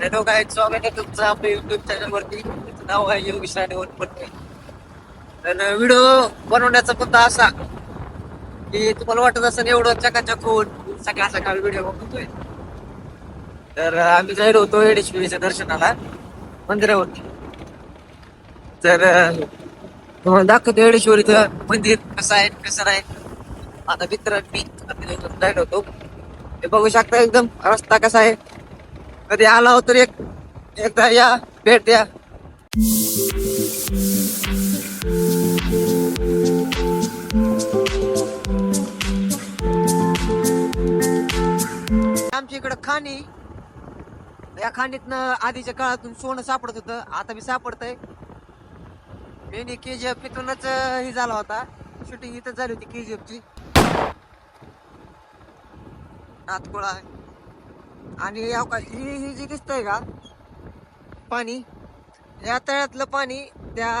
Hello काय स्वागत आहे तुमचं आपल्या युट्यूब चॅनल वरती. नाव आहे योगेश राणे वनपट्टी. तर व्हिडिओ बनवण्याचा मुद्दा असा की तुम्हाला वाटत असेल एवढं चकाचक होऊन सकाळ सकाळ व्हिडिओ बघतोय. तर आम्ही जाहीर होतो एडेश्वरीच्या दर्शनाला मंदिरावरती. तर तुम्हाला दाखवतो एडेश्वरीचं मंदिर कसं आहे कसं नाही. आता मित्रांनी आम्ही जाहीर होतो. हे बघू शकता एकदम रस्ता कसा आहे. कधी आला हो तर एक एकदा या भेट द्या. आमच्या इकडं खाणी. या खाणीतनं आधीच्या काळातून सोनं सापडत होतं आता बी सापडतंय. मेनी के जी एफ इथूनच हे झाला होता. शूटिंग इथं झाली होती के जी एफ ची. नातकोळा आणि याव का ही ही जी दिसतंय का? पाणी. या तळ्यातलं पाणी त्या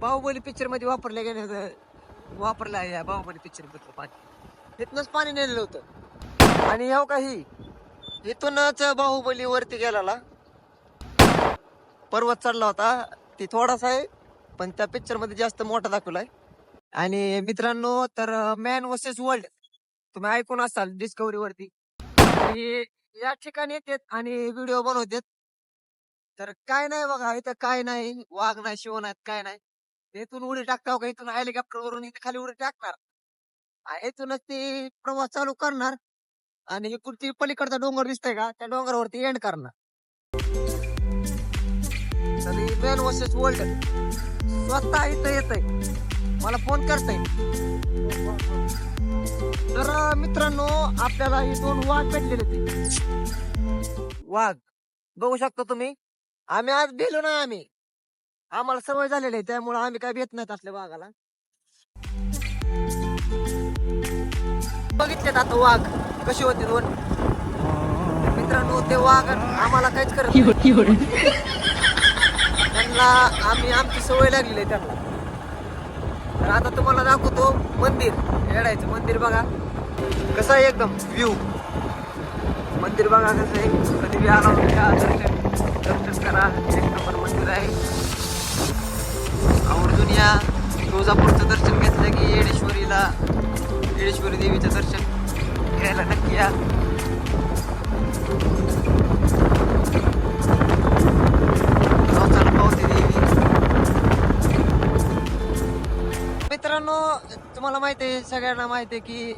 बाहुबली पिक्चरमध्ये वापरल्या गेल्या वापरलं आहे या बाहुबली पिक्चर मधलं पाणी. इथनंच पाणी नेलेलं होतं. आणि याव का ही इथूनच बाहुबली वरती गेलेला. पर्वत चढला होता. ती थोडासा आहे पण त्या पिक्चरमध्ये जास्त मोठा दाखवलाय आणि मित्रांनो तर मॅन वर्सेस वर्ल्ड तुम्ही ऐकून असाल डिस्कवरी वरती. या ठिकाणी येतात आणि व्हिडिओ बनवतात. तर काय नाही बघा इथं काय नाही वाघ नाही शिव नाहीत काय नाही. इथून उडी टाकता का? इथून हेलिकॉप्टर वरून इथे खाली उडी टाकणार. इथूनच ते प्रवास चालू करणार आणि इकडून ती पलीकडचा डोंगर दिसतंय का? त्या डोंगरावरती एंड करणार. तरी मॅन वर्सेस वर्ल्ड स्वतः इथं येतय. मला फोन करताय. तर मित्रांनो आपल्याला हे दोन वाघ भेटलेले ते वाघ बघू शकता तुम्ही आम्ही आज भेलो ना आम्ही. आम्हाला सवय झालेली आहे त्यामुळे आम्ही काय भेट नाहीत असल्या वाघाला. बघितलेत आता वाघ कसे होते दोन. मित्रांनो ते वाघ आम्हाला काहीच करत. त्यांना आम्ही आमची सवय लागलेली आहे त्यांना. तर आता तुम्हाला दाखवतो मंदिर. येडायचं मंदिर बघा. कसं आहे एकदम व्ह्यू मंदिर बघा कसं आहे. कधी बी आला होता दर्शन दर्शन करा. एक नंबर मंदिर आहे. आवर्जून या तुळजापूरचं दर्शन घेतलं की येडेश्वरीला येडेश्वरी देवीचं दर्शन घ्यायला नक्की या. माहिती आहे सगळ्यांना माहिती आहे की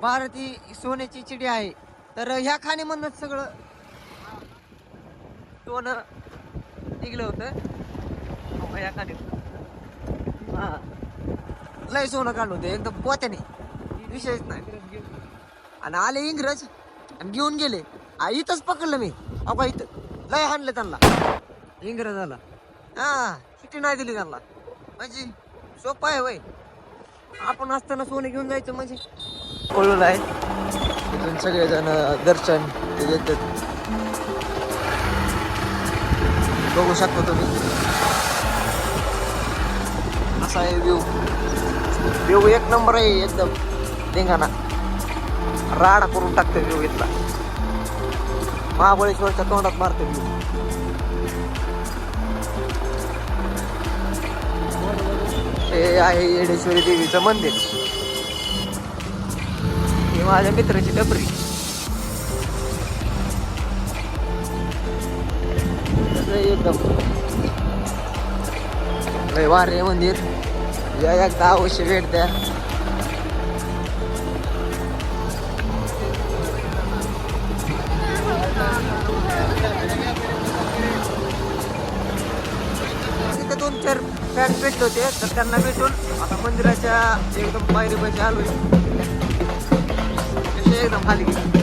भारत ही सोन्याची चिडी आहे. तर ह्या खाणीमधूनच सगळं सोनं निघलं होतं. हो, ह्या खाणी हा. लय सोनं काढलं होतं एकदम पोत्याने. विषयच नाही. आणि आले इंग्रज आणि घेऊन गेले. इथंच पकडलं मी. अबा इथं. लय हाणलं त्यांना. इंग्रजाला. हा सुट्टी नाही दिली त्यांना. म्हणजे सोपं आहे वय आपण असताना सोनं घेऊन जायचं म्हणजे? कळून आहे. तिथून सगळेजण दर्शन ते घेतात बघू शकता तुम्ही. असा आहे व्ह्यू व्ह्यू एक नंबर आहे एकदम. धिंगाणा. राडा करून टाकतो व्यू इथला. महाबळेश्वरच्या तोंडात मारतो व्यू आहे येडेश्वरी देवीचं मंदिर. हे माझ्या मित्राची टपरी. एकदम? वारे मंदिर. या एकदा अवश्य भेट द्या. तिथे दोन चार फॅट भेटले होते तर त्यांना भेटून आता मंदिराच्या एकदम पायरी पाहिजे आलो एकदम खाली गेली.